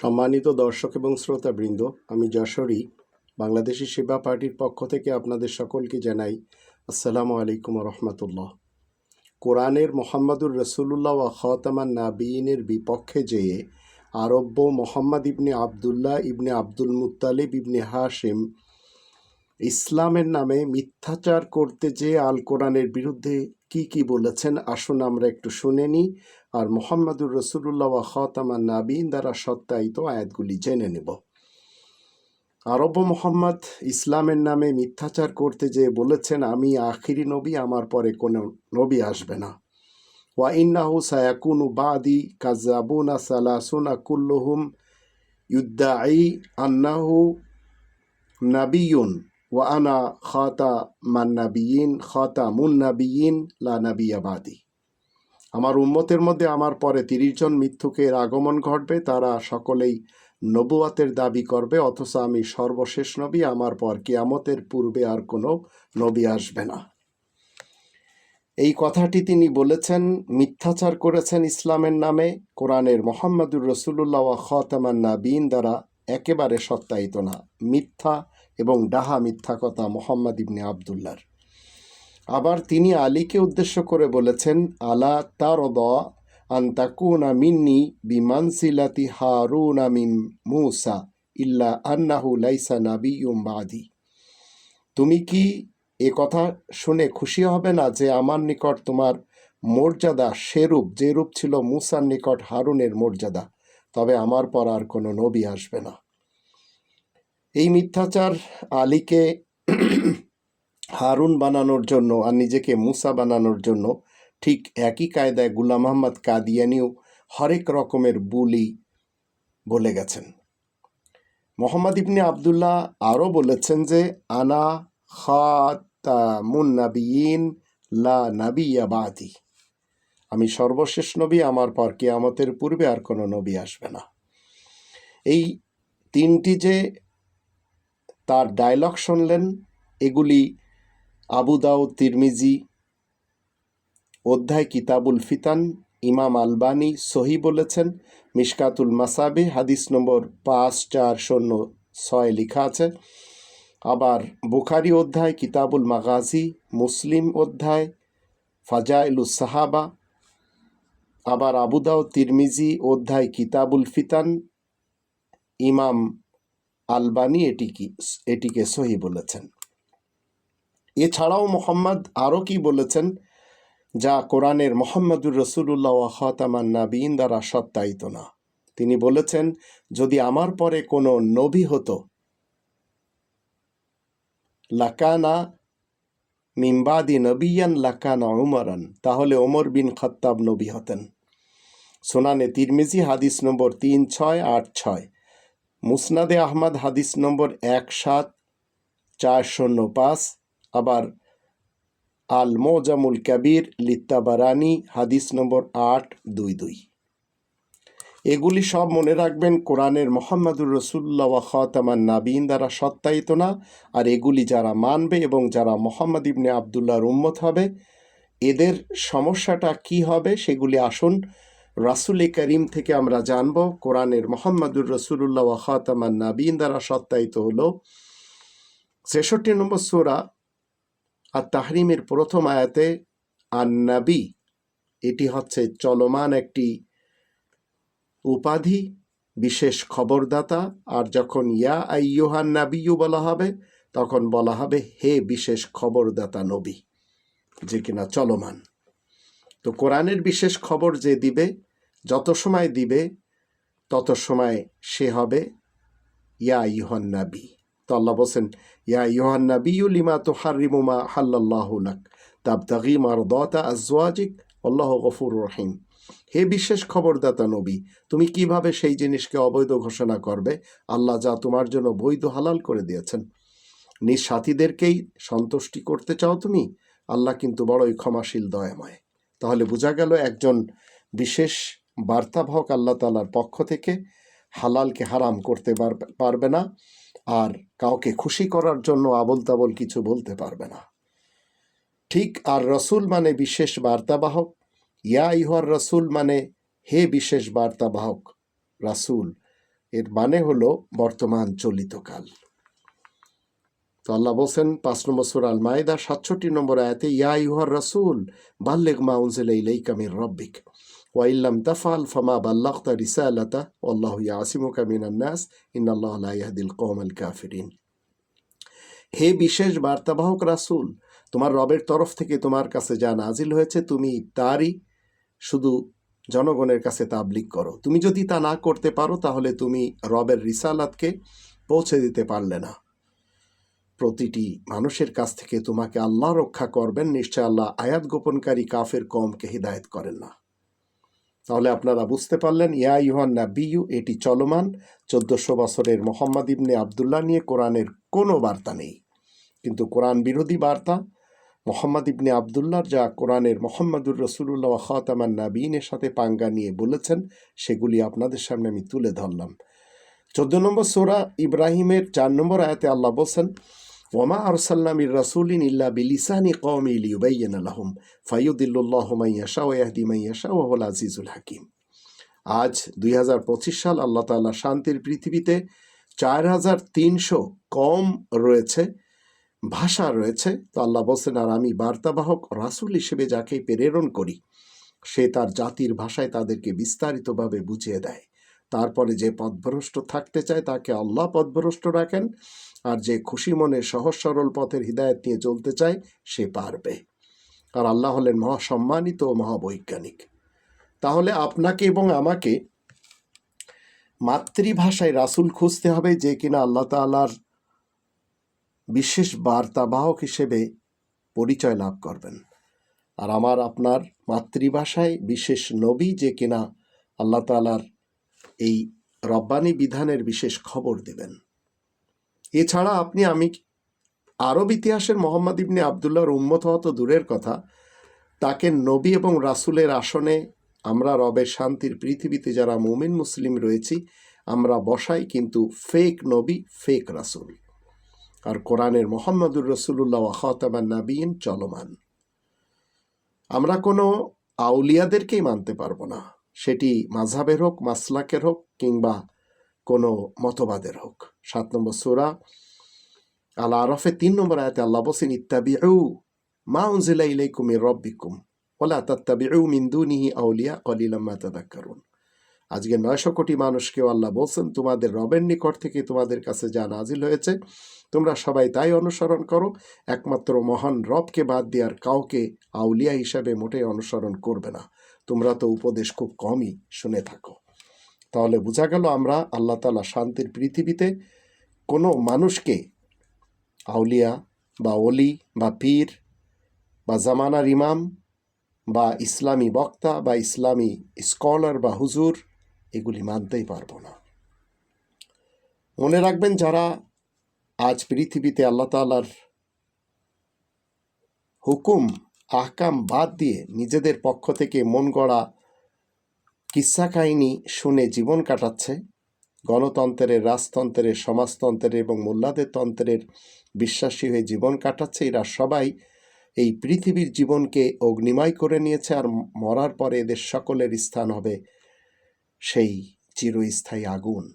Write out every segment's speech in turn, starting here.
সম্মানিত দর্শক এবং শ্রোতাবৃন্দ, আমি যশোরী, বাংলাদেশি সেবা পার্টির পক্ষ থেকে আপনাদের সকলকে জানাই আসসালামু আলাইকুম রহমতুল্লাহ কোরআনের মোহাম্মদুর রসুল্লাহ ওয়া খতামান নাবিয়িনের বিপক্ষে যেয়ে আরব্য মোহাম্মদ ইবনে আবদুল্লাহ ইবনে আব্দুল মুত্তালিব ইবনে হাশিম ইসলামের নামে মিথ্যাচার করতে যেয়ে আল কোরআনের বিরুদ্ধে কি কি বলেছেন আসুন আমরা একটু শুনে নিই। আর মোহাম্মদুর রসুল্লাহ খতামান নাবিন দ্বারা সত্যায়িত আয়াতগুলি জেনে নেব। আরব মোহাম্মদ ইসলামের নামে মিথ্যাচার করতে যেয়ে বলেছেন, আমি আখিরি নবী, আমার পরে কোনো নবী আসবে না। ওয়া ইন্নাহু সায়াকুনু বাদি কাজাবুনা সালাসুনা কুল্লুহুম ইউদ্দাই আন্নাহু নাবিয়ুন। ওয়া আনা খাতা মান নাবিয়িন খাতা মুন নাবিয়িন লা নাবিয়াবাদি আমার উম্মতের মধ্যে আমার পরে তিরিশ জন মিথ্যুকের আগমন ঘটবে, তারা সকলেই নবুয়াতের দাবি করবে, অথচ আমি সর্বশেষ নবী, আমার পর কিয়ামতের পূর্বে আর কোনো নবী আসবে না। এই কথাটি তিনি বলেছেন, মিথ্যাচার করেছেন ইসলামের নামে, কোরআনের মোহাম্মদুর রসুল্লাহ খতামান নাবিন দ্বারা একেবারে সত্যায়িত না। মিথ্যা এবং ডাহা মিথ্যা কথা মোহাম্মদ ইবনে আবদুল্লার আবার তিনি আলীকে উদ্দেশ্য করে বলেছেন, আলা তার আন্তাকুনা মিন্নি বিমানসিলাতি হারুনা মিন মুসা ইল্লা আন্নাহু লাইসা নাবিয়ুম বাদি। তুমি কি এ কথা শুনে খুশি হবে না যে আমার নিকট তোমার মর্যাদা সেরূপ যে রূপ ছিল মুসার নিকট হারুনের মর্যাদা? তবে আমার পর আর কোনো নবী আসবে না। এই মিথ্যাচার আলীকে হারুন বানানোর জন্য আর নিজেকে মুসা বানানোর জন্য ঠিক একই কায়দায় গুলাম আহমদ কাদিয়ানিও হরেক রকমের বুলি বলে গেছেন। মোহাম্মদ ইবনে আবদুল্লাহ আরও বলেছেন যে, আনা খাতামুন লা নাবিয়াবাদি আমি সর্বশেষ নবী, আমার পর কিয়ামতের পূর্বে আর কোনো নবী আসবে না। এই তিনটি যে তার ডায়লগ শুনলেন এগুলি আবু দাউদ তিরমিজি, অধ্যায় কিতাবুল ফিতান, ইমাম আলবানি সহি বলেছেন, মিশকাতুল মাসাবে হাদিস নম্বর পাঁচ, চার, শূন্য, ছয় লেখা আছে। আবার বুখারি অধ্যায়, কিতাবুল মাগাজি, মুসলিম অধ্যায়, ফাজাইলুস সাহাবা। আবার আবুদাও তিরমিজি অধ্যায়, কিতাবুল ফিতান, ইমাম আলবানি এটিকে এটিকে সহি বলেছেন। এছাড়াও মোহাম্মদ আরও কি বলেছেন? যা কোরআনের মোহাম্মদুর রসুল্লাহ খাতামান নাবিন দ্বারা সত্যায়িত না। তিনি বলেছেন, যদি আমার পরে কোনো নবী হতো, লাকানা মিম্বাদি নবিয়ান, লাকানা উমরান তাহলে ওমর বিন খত্তাব নবী হতেন। সোনানে তিরমিজি হাদিস নম্বর তিন ছয় আট ছয়। মুসনাদে আহমদ হাদিস নম্বর এক সাত চার শূন্য পাঁচ, আবার আল মোজামুল কাবির লিত্তাবারানি হাদিস নম্বর আট দুই দুই। এগুলি সব মনে রাখবেন কোরআনের মোহাম্মদুর রসুল্লাহ খাতামান নাবিন দ্বারা সত্যায়িত না, আর এগুলি যারা মানবে এবং যারা মোহাম্মদ ইবনে আবদুল্লাহর উম্মত হবে, এদের সমস্যাটা কি হবে সেগুলি আসুন রাসুল করিম থেকে আমরা জানব, কোরআনের মোহাম্মদুর রসুল্লাহ খাতামান নাবিন দ্বারা সত্যায়িত হলো ছেষট্টি নম্বর সুরা আর তাহরিমের প্রথম আয়াতে, আন্নাবি, এটি হচ্ছে চলমান একটি উপাধি, বিশেষ খবরদাতা, আর যখন ইয়া আইয়ুহান নাবিয়ু বলা হবে, তখন বলা হবে হে বিশেষ খবরদাতা নবী, যে কিনা চলমান। তো কোরআনের বিশেষ খবর যে দিবে যত সময় দিবে, তত সময় সে হবে ইয়া ইউহান নাবি। তো আল্লাহ বলছেন, ইয়া ইউহান নাবিউ লিমা তো হারিমুমা হাল্লাহ লাক, তাবতাগি মারদাতা আজওয়াজিক, আল্লাহ গফুর রহিম। হে বিশেষ খবরদাতা নবী, তুমি কীভাবে সেই জিনিসকে অবৈধ ঘোষণা করবে? আল্লাহ যা তোমার জন্য বৈধ হালাল করে দিয়েছেন। নিজ সাথীদেরকেই সন্তুষ্টি করতে চাও তুমি? আল্লাহ কিন্তু বড়ই ক্ষমাশীল, দয়াময়। তাহলে বোঝা গেল একজন বিশেষ বার্তাবাহক আল্লাহ তালার পক্ষ থেকে, হালালকে হারাম করতে পারবে না আর কাউকে খুশি করার জন্য আবল তাবল কিছু বলতে পারবে না। ঠিক আর রসুল মানে বিশেষ বার্তাবাহক। ইয়া ইহার রসুল মানে হে বিশেষ বার্তাবাহক রাসুল। এর মানে হলো বর্তমান চলিত কাল তো আল্লাহ বলছেন, পাঁচ নম্বর সুর আল মায়দা সাতষট্টি নম্বর আয়াতে, ইয়া ইউহার রাসুল, বাল্লেগ মা উনজিলা ইলাইকা মির রব্বিক। ওয়াইল্লাম তাফাল ফামা বাল্লাগতা রিসালাতা আল্লাহু ইয়াসিমুকা মিনান নাস ইন্নাল্লাহ লা ইয়াহদিল কওমাল কাফিরিন হে বিশেষ বার্তাবাহক রাসূল, তোমার রবের তরফ থেকে তোমার কাছে যা নাজিল হয়েছে, তুমি তারই শুধু জনগণের কাছে তাবলিক করো। তুমি যদি তা না করতে পারো, তাহলে তুমি রবের রিসালাতকে পৌঁছে দিতে পারলে না। প্রতিটি মানুষের কাছ থেকে তোমাকে আল্লাহ রক্ষা করবেন, নিশ্চয় আল্লাহ আয়াত গোপনকারী কাফের কমকে হিদায়ত করেন না। তাহলে আপনারা বুঝতে পারলেন, ইয়া ইউহান না বিইউ এটি চলমান। চোদ্দশো বছরের মোহাম্মদ ইবনে আবদুল্লাহ নিয়ে কোরআনের কোনো বার্তা নেই। কিন্তু কোরআন বিরোধী বার্তা, মোহাম্মদ ইবনে আবদুল্লাহর যা কোরআনের মোহাম্মদুর রসুল্লাহ খাতামান নাবিনের সাথে পাঙ্গা নিয়ে বলেছেন, সেগুলি আপনাদের সামনে আমি তুলে ধরলাম। চোদ্দ নম্বর সোরা ইব্রাহিমের চার নম্বর আয়াতে আল্লাহ বলছেন ওমা আরসাল্লামির রাসুলিন ইল্লা বিলিসানি কওমি লিউবাইয়িন লাহুম ফায়ুদিল্লুল্লাহ মাইয়াশা ওয়া ইয়াহদি মাইয়াশা ওয়া হুয়াল আজিজুল হাকিম আজ দুই হাজার পঁচিশ সাল আল্লাহ তাআলা শান্তির পৃথিবীতে চার হাজার তিনশো কম রয়েছে, ভাষা রয়েছে। তো আল্লাহ বলছেন, আর আমি বার্তাবাহক রাসূল হিসেবে যাকে প্রেরণ করি, সে তার জাতির ভাষায় তাদেরকে বিস্তারিতভাবে বুঝিয়ে দেয়। তারপরে যে পথভ্রষ্ট থাকতে চায় তাকে আল্লাহ পথভ্রষ্ট রাখেন। আর যে খুশি মনে সহজ সরল পথের হৃদায়ত নিয়ে চলতে চায়, সে পারবে। আর আল্লাহ হলেন মহাসম্মানিত ও মহাবৈজ্ঞানিক। তাহলে আপনাকে এবং আমাকে মাতৃভাষায় রাসূল খুঁজতে হবে যে কিনা আল্লাহ তাআলার বিশেষ বার্তাবাহক হিসেবে পরিচয় লাভ করবেন। আর আমার আপনার মাতৃভাষায় বিশেষ নবী যে কিনা আল্লাহ তাআলার এই রব্বানি বিধানের বিশেষ খবর দেবেন। এছাড়া আপনি আমি আরব ইতিহাসের মোহাম্মদ ইবনে আবদুল্লাহর উম্মত হওয়া তো দূরের কথা। তাকে নবী এবং রাসূলের আসনে আমরা রবের শান্তির পৃথিবীতে যারা মুমিন, মুসলিম রয়েছি, আমরা বসাই কিন্তু ফেক নবী, ফেক রাসূল। আর কোরআনের মোহাম্মদুর রসুল্লাহ খাতামান নাবিন চলমান। আমরা কোনো আউলিয়াদেরকেই মানতে পারব না। সেটি মাঝহাবের হোক, মাসলাকের হোক কিংবা কোনো মতবাদের হোক। সাত নম্বর সুরা। আল আরফে তিন নম্বর আয়াতে আল্লাহ বসেন ইত্তাবিউ মা উনজিলা ইলাইকুম মির রব্বিকুম ওলা তাত্তাবিউ মিন দুনিহি আউলিয়া কলিলাম মা তাদাক্কারুন। আজকে নয়শো কোটি মানুষকেও আল্লাহ বলছেন, তোমাদের রবের নিকট থেকে তোমাদের কাছে যা নাজিল হয়েছে, তোমরা সবাই তাই অনুসরণ করো। একমাত্র মহান রবকে বাদ দেওয়ার কাউকে আউলিয়া হিসাবে মোটেই অনুসরণ করবে না। তোমরা তো উপদেশ খুব কমই শুনে থাকো। তাহলে বোঝা গেল আমরা আল্লাহ তালা শান্তির পৃথিবীতে কোনো মানুষকে আউলিয়া বা অলি বা পীর বা জামানার ইমাম বা ইসলামী বক্তা বা ইসলামী স্কলার বা হুজুর এগুলি মানতেই পারব না। মনে রাখবেন যারা আজ পৃথিবীতে আল্লাহ তালার হুকুম, আহকাম বাদ দিয়ে নিজেদের পক্ষ থেকে মন গড়া কিস্সা কাহিনী শুনে জীবন কাটাচ্ছে। গণতন্ত্রের, রাজতন্ত্রের, সমাজতন্ত্রের এবং মোল্লাদের তন্ত্রের বিশ্বাসী হয়ে জীবন কাটাচ্ছে। এরা সবাই এই পৃথিবীর জীবনকে অগ্নিময় করে নিয়েছে আর মরার পরে এদের সকলের স্থান হবে সেই চিরস্থায়ী আগুন।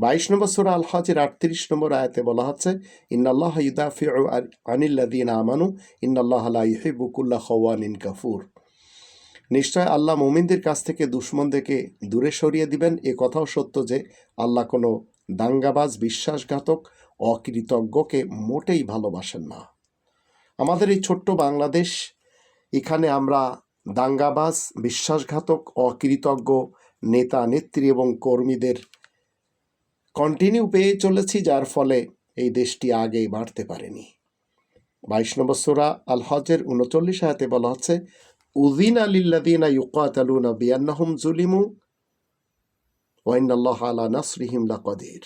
বাইশ নম্বর সুরা আল হজের আটত্রিশ নম্বর আয়াতে বলা হচ্ছে, ইন্নাল্লাহ ইউদাফি আনিল্লা আনিল্লাদিন আমানু, ইন্নাল্লাহ আলা ইহিবুকুল্লাহ খওয়ানিন কাফুর। নিশ্চয় আল্লাহ মোমিনদের কাছ থেকে দুশ্মনদেরকে দূরে সরিয়ে দিবেন। এ কথাও সত্য যে আল্লাহ কোনো দাঙ্গাবাজ, বিশ্বাসঘাতক, অকৃতজ্ঞকে মোটেই ভালোবাসেন না। আমাদের এই ছোট্ট বাংলাদেশ, এখানে আমরা দাঙ্গাবাজ, বিশ্বাসঘাতক, অকৃতজ্ঞ নেতা, নেত্রী এবং কর্মীদের কন্টিনিউ পেয়ে চলেছি, যার ফলে এই দেশটি আগে বাড়তে পারেনি। বাইশ নম্বর সোরা আল হজের উনচল্লিশ আয়াতে বলা হচ্ছে উদিন আলিল্লাদিনা ইউকাতালুনা জুলিমু ওয়াইনাল্লাহ আলা নাসরিহিম লাকদির।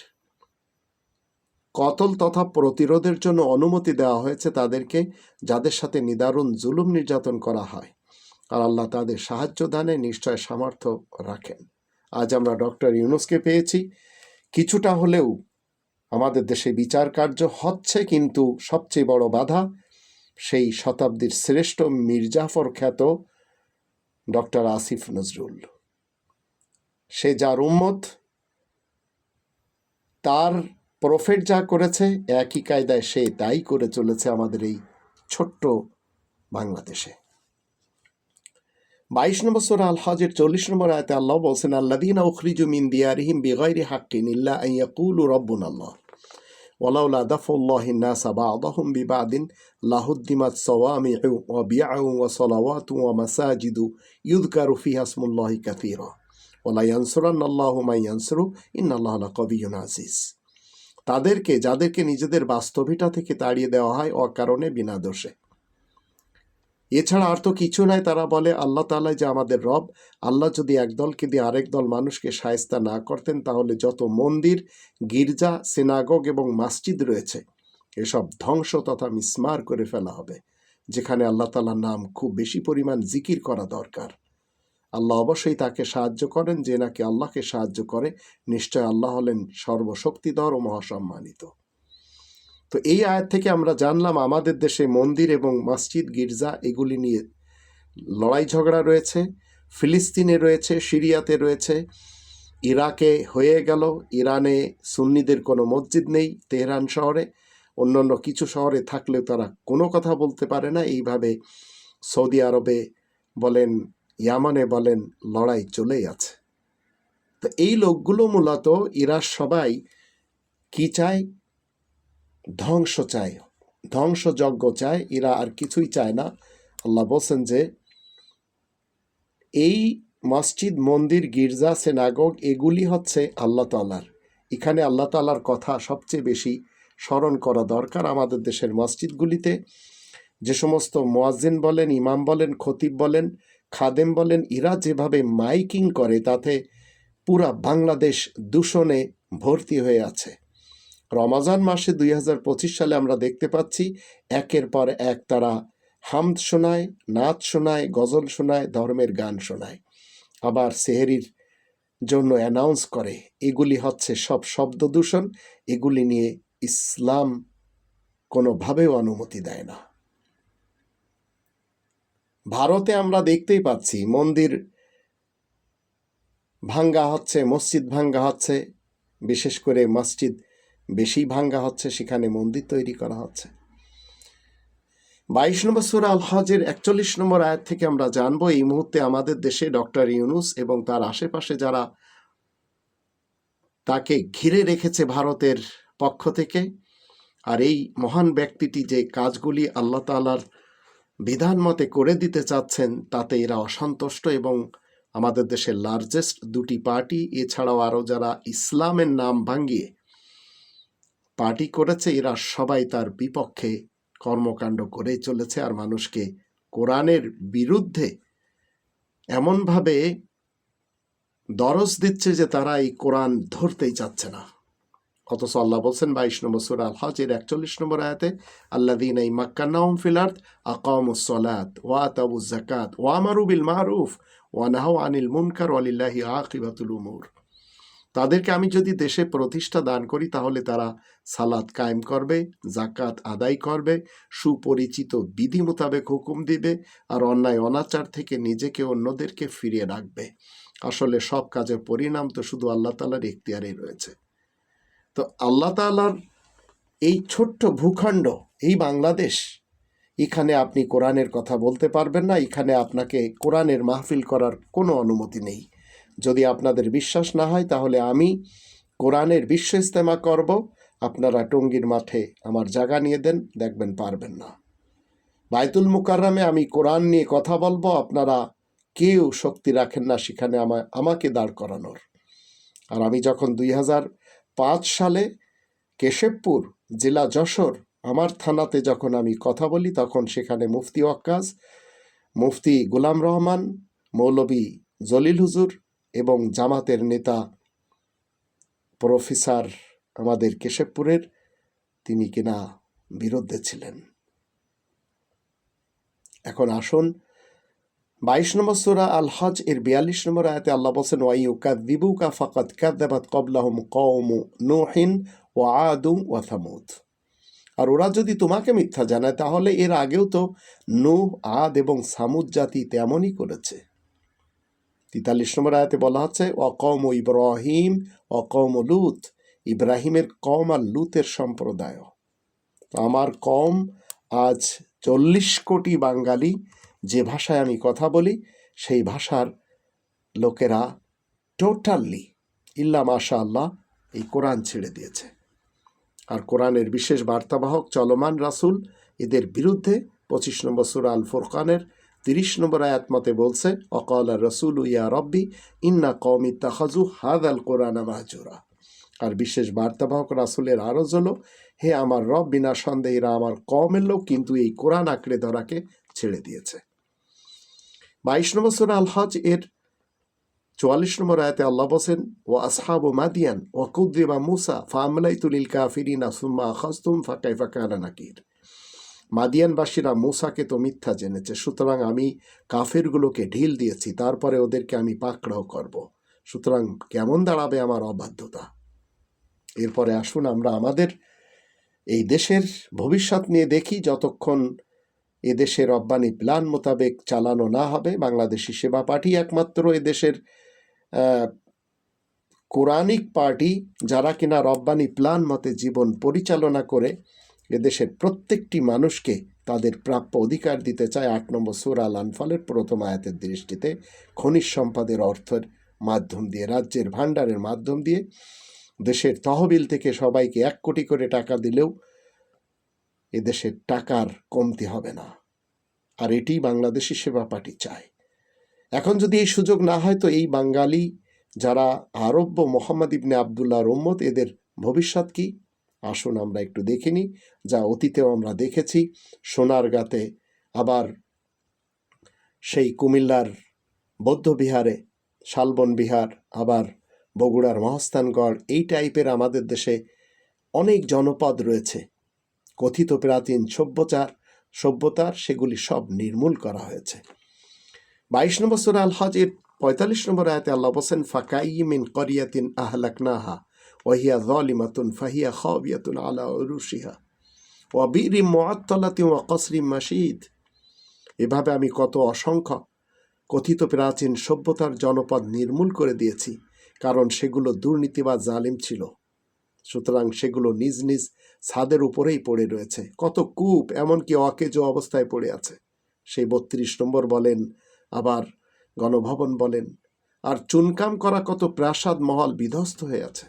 কতল তথা প্রতিরোধের জন্য অনুমতি দেওয়া হয়েছে তাদেরকে যাদের সাথে নিদারুণ জুলুম নির্যাতন করা হয়। আর আল্লাহ তাদের সাহায্য দানে নিশ্চয় সামর্থ্য রাখেন। আজ আমরা ডক্টর ইউনুসকে পেয়েছি। কিছুটা হলেও আমাদের দেশে বিচার কার্য হচ্ছে কিন্তু সবচেয়ে বড় বাধা সেই শতাব্দীর শ্রেষ্ঠ মির্জাফর খ্যাত ডক্টর আসিফ নজরুল। সে যার উম্মত, তার প্রফেট যা করেছে, একই কায়দায় সে তাই করে চলেছে আমাদের এই ছোট্ট বাংলাদেশে। বাইশ নম্বর সোরা আল হজের চল্লিশ নম্বর আয়তে আল্লাহ বলছেন আল্লাদিন উখরিজু মিন দিয়ারিহিম বিগাইরি হাক্কিন ইল্লা আন ইয়াকুলু রব্বুন আল্লাহ ওলাউলা দাফুল্লাহিনা সাবা আদহম বিবাদিন লাহুদ্দিমাত সওয়ামি ও বিয়া ও সলাওয়াত ও মাসাজিদু ইউদকা রুফি হাসমুল্লাহি কাতির ওলা ইয়ানসুরান আল্লাহ মাইয়ানসরু ইন আল্লাহ কবিউন আজিজ। তাদেরকে, যাদেরকে নিজেদের বাস্তবিটা থেকে তাড়িয়ে দেওয়া হয় অকারণে বিনা দোষে। এছাড়া আর তো কিছু নাই, তারা বলে, আল্লাহ তাআলা যে আমাদের রব, আল্লাহ যদি এক দলকে দিয়ে আরেক দল মানুষকে সায়স্তা না করতেন, তাহলে যত মন্দির, গির্জা, সিনাগগ এবং মসজিদ রয়েছে, এসব ধ্বংস তথা মিসমার করে ফেলা হবে, যেখানে আল্লাহ তালার নাম খুব বেশি পরিমাণ জিকির করা দরকার। আল্লাহ অবশ্যই তাকে সাহায্য করেন, যে নাকি আল্লাহকে সাহায্য করে। নিশ্চয় আল্লাহ হলেন সর্বশক্তিধর ও মহাসম্মানিত। তো এই আয়াত থেকে আমরা জানলাম আমাদের দেশে মন্দির এবং মসজিদ, গির্জা এগুলি নিয়ে লড়াই ঝগড়া রয়েছে, ফিলিস্তিনে রয়েছে, সিরিয়াতে রয়েছে, ইরাকে হয়ে গেল, ইরানে সুন্নিদের কোনো মসজিদ নেই, তেহরান শহরে, অন্যান্য কিছু শহরে থাকলেও তারা কোনো কথা বলতে পারে না। এইভাবে সৌদি আরবে বলেন, ইয়ামানে বলেন, লড়াই চলেই আছে। তো এই লোকগুলো মূলত এরা সবাই কি চায়? ধ্বংস চায়, ধ্বংসযজ্ঞ চায়, এরা আর কিছুই চায় না। আল্লাহ বলছেন যে, এই মসজিদ, মন্দির, গির্জা সেনাগগ এগুলি হচ্ছে আল্লাহ তালার এখানে আল্লাহ তালার কথা সবচেয়ে বেশি স্মরণ করা দরকার আমাদের দেশের মসজিদগুলিতে। যে সমস্ত মোয়াজ্জিন বলেন, ইমাম বলেন, খতিব বলেন, খাদেম বলেন, এরা যেভাবে মাইকিং করে, তাতে পুরা বাংলাদেশ দূষণে ভর্তি হয়ে আছে। রমাজান মাসে দুই হাজার পঁচিশ সালে আমরা দেখতে পাচ্ছি একের পর এক তারা হামদ শোনায়, নাচ শোনায়, গজল শোনায়, ধর্মের গান শোনায়। আবার সেহেরির জন্য অ্যানাউন্স করে, এগুলি হচ্ছে সব শব্দ দূষণ, এগুলি নিয়ে ইসলাম কোনোভাবেও অনুমতি দেয় না। ভারতে আমরা দেখতেই পাচ্ছি মন্দির ভাঙ্গা হচ্ছে, মসজিদ ভাঙ্গা হচ্ছে, বিশেষ করে মসজিদ বেশি ভাঙ্গা হচ্ছে, সেখানে মন্দির তৈরি করা হচ্ছে। বাইশ নম্বর সুরা আল হজের একচল্লিশ নম্বর আয়াত থেকে আমরা জানব, এই মুহূর্তে আমাদের দেশে ডক্টর ইউনুস এবং তার আশেপাশে যারা তাকে ঘিরে রেখেছে ভারতের পক্ষ থেকে, আর এই মহান ব্যক্তিটি যে কাজগুলি আল্লাহ তালার বিধান মতে করে দিতে চাচ্ছেন, তাতে এরা অসন্তুষ্ট এবং আমাদের দেশের লার্জেস্ট দুটি পার্টি এছাড়াও আরও যারা ইসলামের নাম ভাঙ্গিয়ে পার্টি করেছে, এরা সবাই তার বিপক্ষে কর্মকাণ্ড করে চলেছে আর মানুষকে কোরআনের বিরুদ্ধে এমনভাবে দরজ দিচ্ছে যে তারা এই কোরআন ধরতেই চাচ্ছে না। অথচ আল্লাহ বলছেন, বাইশ নম্বর সুরা আল হজের একচল্লিশ নম্বর আয়াতে আল্লাহ দিন এই মাক্কান্নাউম ফিলার্থ আকামুসলাত ওয়া তাবু জাকাত ওয়া মারুবিল মারুফ, ওয়া নাহাও আনিল মুনকার ওয়ালিল্লাহি আকিবাতুল উমুর। তাদেরকে আমি যদি দেশে প্রতিষ্ঠা দান করি, তাহলে তারা সালাদ কায়েম করবে জাকাত আদায় করবে, সুপরিচিত বিধি মোতাবেক হুকুম দিবে আর অন্যায় অনাচার থেকে নিজেকে অন্যদেরকে ফিরিয়ে রাখবে। আসলে সব কাজের পরিণাম তো শুধু আল্লাহ তালার এখতিয়ারে রয়েছে। তো আল্লাহ তালার এই ছোট্ট ভূখণ্ড, এই বাংলাদেশ, এখানে আপনি কোরআনের কথা বলতে পারবেন না, এখানে আপনাকে কোরআনের মাহফিল করার কোনো অনুমতি নেই। যদি আপনাদের বিশ্বাস না হয়, তাহলে আমি কোরআনের বিশ্ব ইস্তেমা করব। আপনারা টঙ্গীর মাঠে আমার জায়গা নিয়ে দেন, দেখবেন পারবেন না। বাইতুল মুকাররামে আমি কোরআন নিয়ে কথা বলব, আপনারা কেউ শক্তি রাখেন না সেখানে আমায়, আমাকে দাঁড় করানোর। আর আমি যখন দুই পাঁচ সালে কেশবপুর জেলা যশোর আমার থানাতে যখন আমি কথা বলি, তখন সেখানে মুফতি ওয়াক্কাজ মুফতি গোলাম রহমান, মৌলবী জলিল হুজুর এবং জামাতের নেতা প্রফেসর আমাদের কেশবপুরের, তিনি কিনা বিরুদ্ধে ছিলেন। এখন আসুন বাইশ নম্বর সুরা আল হজ এর বিয়াল্লিশ নম্বর আয়াতে আল্লাহ বলছেন ওয়াইউ কাদিবুকা ফাকাত কাদাবাত কবলাহম কওমু নোহিন ও আদু ওয়া থামুদ আর ওরা যদি তোমাকে মিথ্যা জানায়, তাহলে এর আগেও তো নূহ, আদ এবং সামুদ জাতি তেমনই করেছে। তেতাল্লিশ নম্বর আয়াতে বলা হচ্ছে অকম ইব্রাহিম অকম লুত। ইব্রাহিমের কম আর লুতের সম্প্রদায় আমার কম আজ চল্লিশ কোটি বাঙালি যে ভাষায় আমি কথা বলি, সেই ভাষার লোকেরা টোটালি ইল্লা মাশা আল্লাহ এই কোরআন ছেড়ে দিয়েছে। আর কোরআনের বিশেষ বার্তাবাহক চলমান রাসূল এদের বিরুদ্ধে পঁচিশ নম্বর সুরা আল ফুরকানের তিরিশ নম্বর আয়াত মতে বলছে, অকল রসুল ইয়া রব্বি, ইন্না কৌমি তাহাজু হাদ আল কোরআন মাহজুরা। আর বিশেষ বার্তাবাহক রাসুলের আরজ হলো, হে আমার রব, বিনা সন্দেহ এরা আমার কমের লোক, কিন্তু এই কোরআন আঁকড়ে ধরাকে ছেড়ে দিয়েছে। বাইশ নম্বর সুরা আল হজ এর চুয়াল্লিশ নম্বর আয়াতে আল্লাহ বসেন ও আসহাব ও মাদিয়ান ও কুদ্দিবা মুসা ফামলাই তুলিল কাফিরিনা সুম্মা আখাস্তুম ফাঁকাই ফাঁকা নাকির। মাদিয়ানবাসীরা মুসাকে তো মিথ্যা জেনেছে, সুতরাং আমি কাফেরগুলোকে ঢিল দিয়েছি, তারপরে ওদেরকে আমি পাকড়াও করব। সুতরাং কেমন দাঁড়াবে আমার অবাধ্যতা? এরপরে আসুন আমরা আমাদের এই দেশের ভবিষ্যৎ নিয়ে দেখি, যতক্ষণ এদেশের রব্বানি প্ল্যান মোতাবেক চালানো না হবে, বাংলাদেশি সেবা পার্টি একমাত্র এদেশের কোরআনিক পার্টি যারা কিনা রব্বানি প্ল্যান মতে জীবন পরিচালনা করে এদেশের প্রত্যেকটি মানুষকে তাদের প্রাপ্য অধিকার দিতে চায় আট নম্বর সুরা আল আনফালের প্রথম আয়াতের দৃষ্টিতে। খনিজ সম্পদের অর্থের মাধ্যম দিয়ে, রাজ্যের ভাণ্ডারের মাধ্যম দিয়ে, দেশের তহবিল থেকে সবাইকে এক কোটি করে টাকা দিলেও এদেশের টাকার কমতি হবে না। আর এটি বাংলাদেশি সেবা পার্টি চায়। এখন যদি এই সুযোগ না হয়, তো এই বাঙালি যারা আরব্য মোহাম্মদ ইবনে আবদুল্লাহ রম্মত এদের ভবিষ্যৎ কি? আসুন আমরা একটু দেখে নিই, যা অতীতেও আমরা দেখেছি। সোনার সোনারগাঁতে আবার সেই কুমিল্লার বৌদ্ধবিহারে, শালবন বিহার, আবার বগুড়ার মহস্থানগড়, এই টাইপের আমাদের দেশে অনেক জনপদ রয়েছে। কথিত প্রাচীন সভ্যতার সভ্যতার সেগুলি সব নির্মূল করা হয়েছে। বাইশ নম্বর সুরা আল হজের পঁয়তাল্লিশ নম্বর আয়াতে আল্লাহ বসেন ফাকাই মিন করিয়াতিন আহলাকনাহা। ওয়াহিয়া জলিমাতুন ফাহিয়া খাবিয়াতুন আলা উরুশিহা ওয়া বিরিম মুআত্তালাতি ওয়া মাসিদ এভাবে আমি কত অসংখ্য কথিত প্রাচীন সভ্যতার জনপদ নির্মূল করে দিয়েছি, কারণ সেগুলো দুর্নীতি বা জালিম ছিল। সুতরাং সেগুলো নিজ নিজ ছাদের উপরেই পড়ে রয়েছে। কত কূপ, এমনকি অকেজো অবস্থায় পড়ে আছে। সেই বত্রিশ নম্বর বলেন, আবার গণভবন বলেন, আর চুনকাম করা কত প্রাসাদ মহল বিধ্বস্ত হয়ে আছে।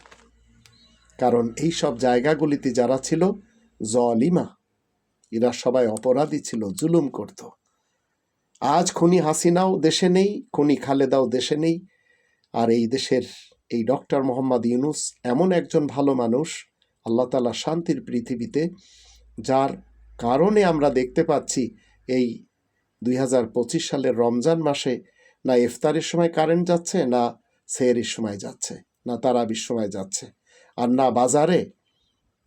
কারণ এই সব জায়গাগুলিতে যারা ছিল জলিমা, এরা সবাই অপরাধী ছিল, জুলুম করত। আজ খুনি হাসিনাও দেশে নেই, খুনি খালেদাও দেশে নেই। আর এই দেশের এই ডক্টর মোহাম্মদ ইউনুস এমন একজন ভালো মানুষ, আল্লাহ তালা শান্তির পৃথিবীতে, যার কারণে আমরা দেখতে পাচ্ছি এই দুই হাজার পঁচিশ সালের রমজান মাসে না ইফতারের সময় কারেন্ট যাচ্ছে, না সেহরির সময় যাচ্ছে, না তারাবির সময় যাচ্ছে। আর না বাজারে?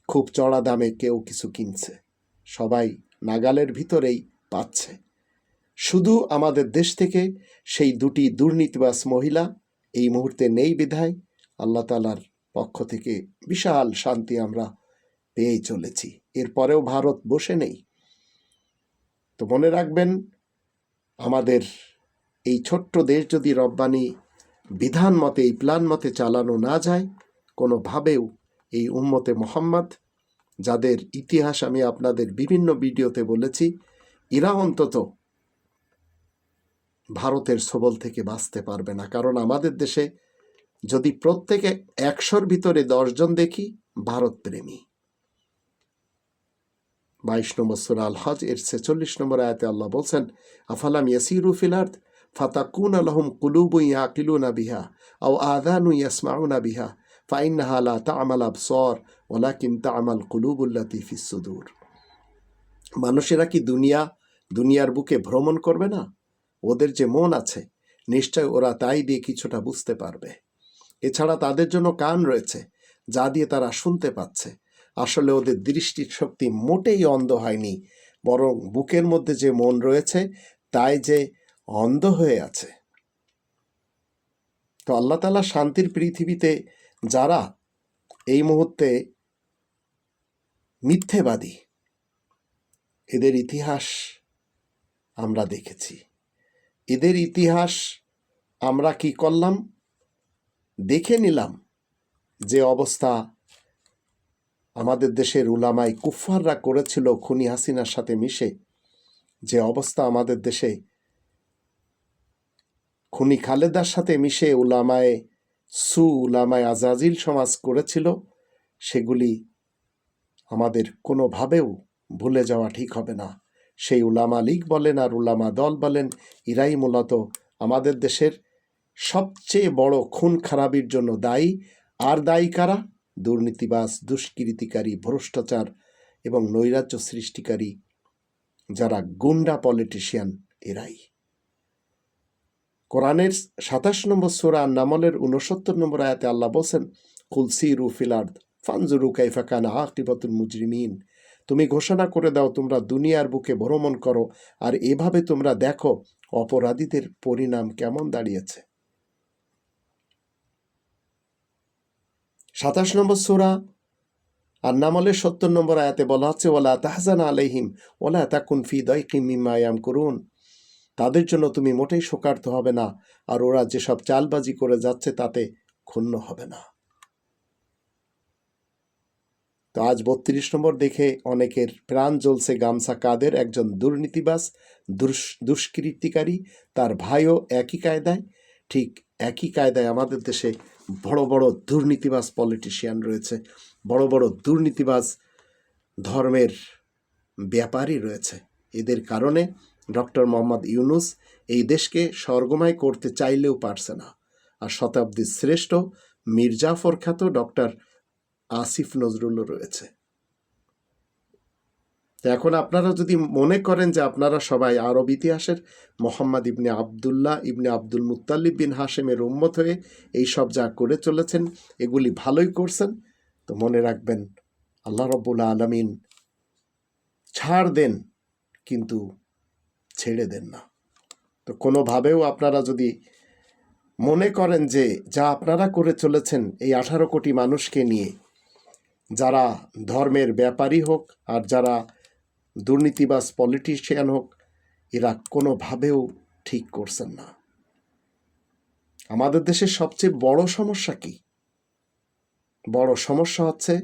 খুব চড়া দামে কেউ কিছু কিনছে। সবাই নাগালের ভিতরেই পাচ্ছে। শুধু আমাদের দেশ থেকে সেই দুটি দুর্নীতিবাস মহিলা এই মুহূর্তে নেই বিধায় আল্লাহ তালার পক্ষ থেকে বিশাল শান্তি আমরা পেয়ে চলেছি। এরপরেও ভারত বসে নেই। তো মনে রাখবেন, আমাদের এই ছোট্ট দেশ যদি রব্বানি বিধান মতে, এই প্ল্যান মতে চালানো না যায় কোনোভাবেও এই উম্মতে মোহাম্মদ, যাদের ইতিহাস আমি আপনাদের বিভিন্ন ভিডিওতে বলেছি, এরা অন্তত ভারতের সবল থেকে বাঁচতে পারবে না। কারণ আমাদের দেশে যদি প্রত্যেকে একশোর ভিতরে দশজন দেখি, ভারত প্রেমী। বাইশ নম্বর সুরা আল হজ এর ছেচল্লিশ নম্বর আয়াতে আল্লাহ বলছেন, আফালাম ইয়াসিরু ফিল আর্দ ফাতাকুন আলহম কুলুবু ইয়াকিলুনা বিহা, আও আদানু ইয়াসমাউনা বিহা ফাইন্নাহা লা তা'মাল আবসার ওয়ালাকিন তা'মাল কুলুবুল্লাতি ফিস সুদূর মানুষেরা কি দুনিয়া, দুনিয়ার বুকে ভ্রমণ করবে না? ওদের যে মন আছে, নিশ্চয় ওরা তাই দিয়ে কিছুটা বুঝতে পারবে। এছাড়া তাদের জন্য কান রয়েছে, যা দিয়ে তারা শুনতে পাচ্ছে। আসলে ওদের দৃষ্টির শক্তি মোটেই অন্ধ হয়নি, বরং বুকের মধ্যে যে মন রয়েছে, তাই যে অন্ধ হয়ে আছে। তো আল্লাহ তালা শান্তির পৃথিবীতে যারা এই মুহূর্তে মিথ্যেবাদী, এদের ইতিহাস আমরা দেখেছি। এদের ইতিহাস আমরা কি করলাম? দেখে নিলাম যে অবস্থা আমাদের দেশের উলামাই কুফফাররা করেছিল, খুনি হাসিনার সাথে মিশে। যে অবস্থা আমাদের দেশে, খুনি খালেদার সাথে মিশে উলামায়ে সু উলামায় আজাজিল সমাজ করেছিল, সেগুলি আমাদের কোনোভাবেও ভুলে যাওয়া ঠিক হবে না। সেই উলামা লীগ বলেন আর উলামা দল বলেন ইরাই মূলত আমাদের দেশের সবচেয়ে বড় খুন খারাপির জন্য দায়ী। আর দায়ী কারা? দুর্নীতিবাস দুষ্কৃতিকারী, ভ্রষ্টাচার এবং নৈরাজ্য সৃষ্টিকারী যারা গুন্ডা পলিটিশিয়ান, এরাই। কোরআনের সাতাশ নম্বর সুরা নামলের উনসত্তর নম্বর আয়াতে আল্লাহ বলছেন কুলসি রুফিলার্দ ফানজুরু কাইফা কানা আকিবাতুল মুজরিমিন। তুমি ঘোষণা করে দাও, তোমরা দুনিয়ার বুকে ভ্রমণ করো আর এভাবে তোমরা দেখো অপরাধীদের পরিণাম কেমন দাঁড়িয়েছে। সাতাশ নম্বর সুরা আর নামলের সত্তর নম্বর আয়াতে বলা হচ্ছে ওলা তাহজান আলাইহিম ওলা তাকুন ফি দয়কিম মিম্মায়াম করুন তাদের জন্য তুমি মোটেই শোকার্ত হবে না, আর ওরা যেসব চালবাজি করে যাচ্ছে তাতে ক্ষুণ্ণ হবে না। তো আজ বত্রিশ নম্বর দেখে অনেকের প্রাণ জ্বলছে গামছা কাদের, একজন দুর্নীতিবাস দুষ- দুষ্কৃতিকারী, তার ভাইও একই কায়দায়, ঠিক একই কায়দায় আমাদের দেশে বড় বড় দুর্নীতিবাজ পলিটিশিয়ান রয়েছে, বড় বড় দুর্নীতিবাজ ধর্মের ব্যাপারই রয়েছে। এদের কারণে ডক্টর মোহাম্মদ ইউনুস এই দেশকে স্বর্গময় করতে চাইলেও পারছে না। আর শতাব্দীর শ্রেষ্ঠ মির্জাফর খ্যাত ডক্টর আসিফ নজরুলও রয়েছে। এখন আপনারা যদি মনে করেন যে আপনারা সবাই আরব ইতিহাসের মোহাম্মদ ইবনে আবদুল্লাহ ইবনে আব্দুল মুত্তালিব বিন হাশেমের উম্মত হয়ে এই সব যা করে চলেছেন, এগুলি ভালোই করছেন, তো মনে রাখবেন, আল্লাহ রব্বুল আলমিন ছাড় দেন, কিন্তু ছেড়ে দেন না। তো কোনোভাবেও আপনারা যদি মনে করেন যে যা আপনারা করে চলেছেন এই আঠারো কোটি মানুষকে নিয়ে, যারা ধর্মের ব্যাপারী হোক আর যারা দুর্নীতিবাজ পলিটিশিয়ান হোক, এরা কোনোভাবেও ঠিক করছেন না। আমাদের দেশের সবচেয়ে বড় সমস্যা কি? বড় সমস্যা হচ্ছে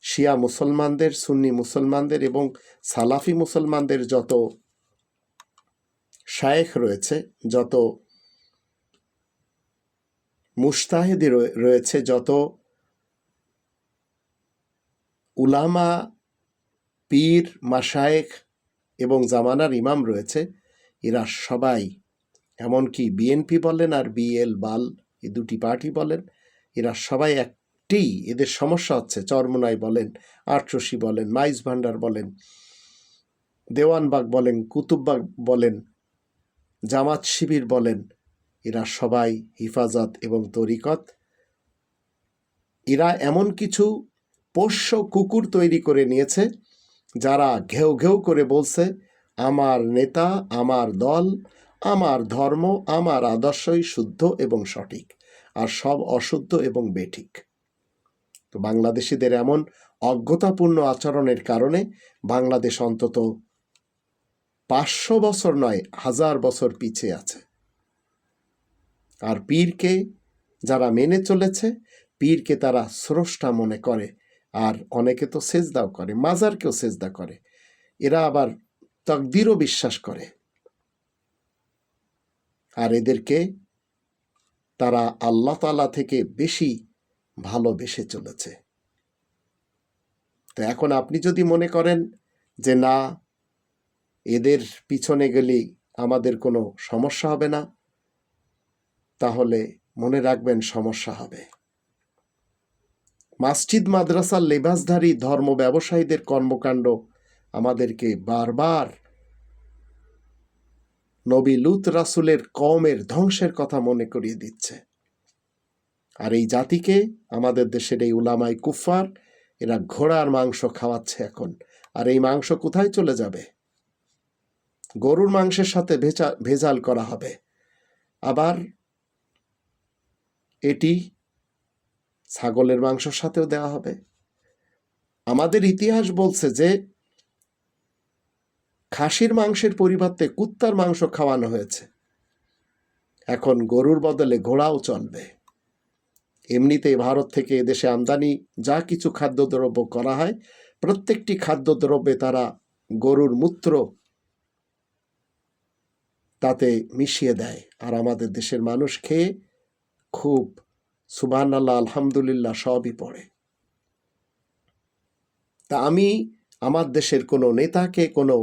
শিয়া মুসলমানদের, সুন্নি মুসলমানদের এবং সালাফি মুসলমানদের যত শায়েখ রয়েছে, যত মুস্তাহেদি রয়ে- রয়েছে, যত উলামা, পীর, মাশায়েখ এবং জামানার ইমাম রয়েছে, এরা সবাই, এমনকি বিএনপি বলেন আর বিএল, বাল, এই দুটি পার্টি বলেন, এরা সবাই একটি এদের সমস্যা হচ্ছে, চরমোনাই বলেন আটরশি বলেন মাইজ ভান্ডার বলেন, দেওয়ানবাগ বলেন, কুতুববাগ বলেন জামাত শিবির বলেন, এরা সবাই হিফাজত এবং তরিকত। এরা এমন কিছু পোষ্য কুকুর তৈরি করে নিয়েছে, যারা ঘেউ ঘেউ করে বলছে, আমার নেতা, আমার দল, আমার ধর্ম, আমার আদর্শই শুদ্ধ এবং সঠিক, আর সব অশুদ্ধ এবং বেঠিক। তো বাংলাদেশিদের এমন অজ্ঞতাপূর্ণ আচরণের কারণে বাংলাদেশ অন্তত পাঁচশো বছর নয়, হাজার বছর পিছিয়ে আছে। আর পীরকে যারা মেনে চলেছে, পীরকে তারা স্রষ্টা মনে করে, আর অনেকে তো সেজদাও করে, মাজারকেও সেজদা করে। এরা আবার তকদিরও বিশ্বাস করে। আর এদেরকে তারা আল্লাহ তালা থেকে বেশি ভালোবেসে চলেছে। তো এখন আপনি যদি মনে করেন যে না এদের পিছনে গেলেই আমাদের কোনো সমস্যা হবে না। তাহলে মনে রাখবেন সমস্যা হবে। মাসজিদ, মাদ্রাসার লেবাসধারী ধর্ম ব্যবসায়ীদের কর্মকাণ্ড আমাদেরকে বারবার নবী লুত রাসুলের কমের ধ্বংসের কথা মনে করিয়ে দিচ্ছে। আর এই জাতিকে, আমাদের দেশের এই উলামাই কুফার এরা ঘোড়ার মাংস খাওয়াচ্ছে এখন। আর এই মাংস কোথায় চলে যাবে? গরুর মাংসের সাথে ভেজা- ভেজাল করা হবে। আবার এটি ছাগলের মাংসর সাথেও দেওয়া হবে। আমাদের ইতিহাস বলছে যে খাসির মাংসের পরিবর্তে কুত্তার মাংস খাওয়ানো হয়েছে। এখন গরুর বদলে ঘোড়াও চলবে। এমনিতেই ভারত থেকে এদেশে আমদানি যা কিছু খাদ্যদ্রব্য করা হয়, প্রত্যেকটি খাদ্যদ্রব্যে তারা গরুর মূত্র তাতে মিশিয়ে দেয়। আর আমাদের দেশের মানুষ খেয়ে খুব সুবাহ আল্লাহ আলহামদুলিল্লাহ, সবই পড়ে। তা আমি আমার দেশের কোনো নেতাকে, কোনো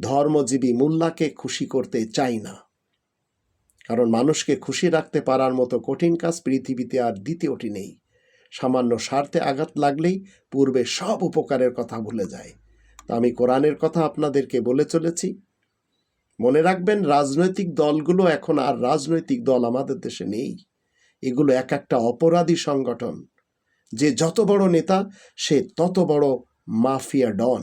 ধর্মজীবী মোল্লাকে খুশি করতে চাই না। কারণ মানুষকে খুশি রাখতে পারার মতো কঠিন কাজ পৃথিবীতে আর দ্বিতীয়টি নেই। সামান্য স্বার্থে আঘাত লাগলেই পূর্বে সব উপকারের কথা ভুলে যায়। তা আমি কোরআনের কথা আপনাদেরকে বলে চলেছি। মনে রাখবেন, রাজনৈতিক দলগুলো এখন আর রাজনৈতিক দল আমাদের দেশে নেই। এগুলো এক একটা অপরাধী সংগঠন। যে যত বড় নেতা, সে তত বড় মাফিয়া ডন।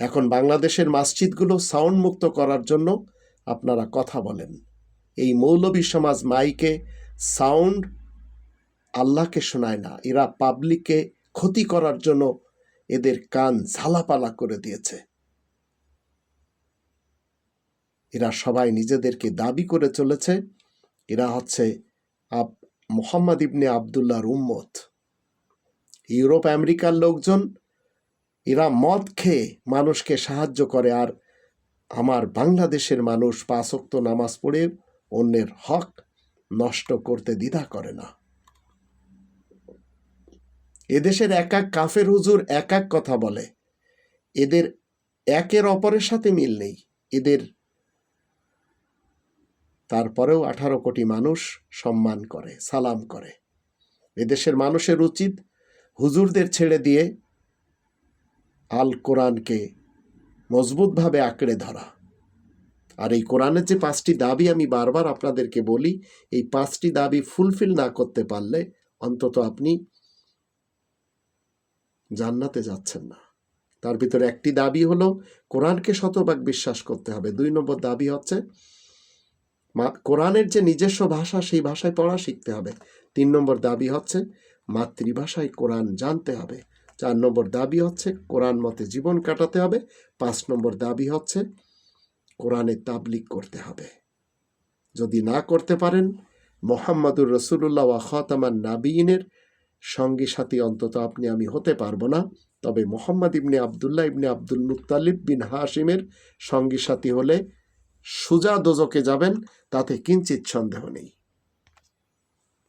এখন বাংলাদেশের মসজিদগুলো সাউন্ড মুক্ত করার জন্য আপনারা কথা বলেন। এই মৌলবী সমাজ মাইকে সাউন্ড আল্লাহকে শোনায় না, এরা পাবলিককে ক্ষতি করার জন্য এদের কান ঝালাপালা করে দিয়েছে। এরা সবাই নিজেদেরকে দাবি করে চলেছে। এরা হচ্ছে আব, মোহাম্মদ ইবনে আবদুল্লাহর উম্মত। ইউরোপ, আমেরিকার লোকজন, এরা মদ খেয়ে মানুষকে সাহায্য করে। আর আমার বাংলাদেশের মানুষ পাঁচক্ত নামাজ পড়ে অন্যের হক নষ্ট করতে দ্বিধা করে না। এদেশের এক এক কাফের হুজুর এক এক কথা বলে। এদের একের অপরের সাথে মিল নেই। এদের তারপরেও আঠারো কোটি মানুষ সম্মান করে, সালাম করে। এদেশের মানুষের উচিত হুজুরদের ছেড়ে দিয়ে আল কোরআনকে মজবুতভাবে আঁকড়ে ধরা। আর এই কোরআনের যে পাঁচটি দাবি আমি বারবার আপনাদেরকে বলি, এই পাঁচটি দাবি ফুলফিল না করতে পারলে অন্তত আপনি জান্নাতে যাচ্ছেন না। তার ভিতরে একটি দাবি হলো, কোরআনকে শতভাগ বিশ্বাস করতে হবে। দুই নম্বর দাবি হচ্ছে কোরআনের যে নিজস্ব ভাষা, সেই ভাষায় পড়া শিখতে হবে। তিন নম্বর দাবি হচ্ছে, মাতৃভাষায় কোরআন জানতে হবে। চার নম্বর দাবি হচ্ছে, কোরআন মতে জীবন কাটাতে হবে। পাঁচ নম্বর দাবি হচ্ছে, কোরআনে তাবলিক করতে হবে। যদি না করতে পারেন, মোহাম্মদুর রসুল্লাহ ওয়া খতামান নাবিনের সঙ্গী সাথী অন্তত আপনি আমি হতে পারব না। তবে মোহাম্মদ ইবনে আবদুল্লাহ ইবনে আব্দুল মুত্তালিব বিন হাসিমের সঙ্গী সাথী হলে সুজা দোজকে যাবেন তাতে কিঞ্চিত সন্দেহ নেই।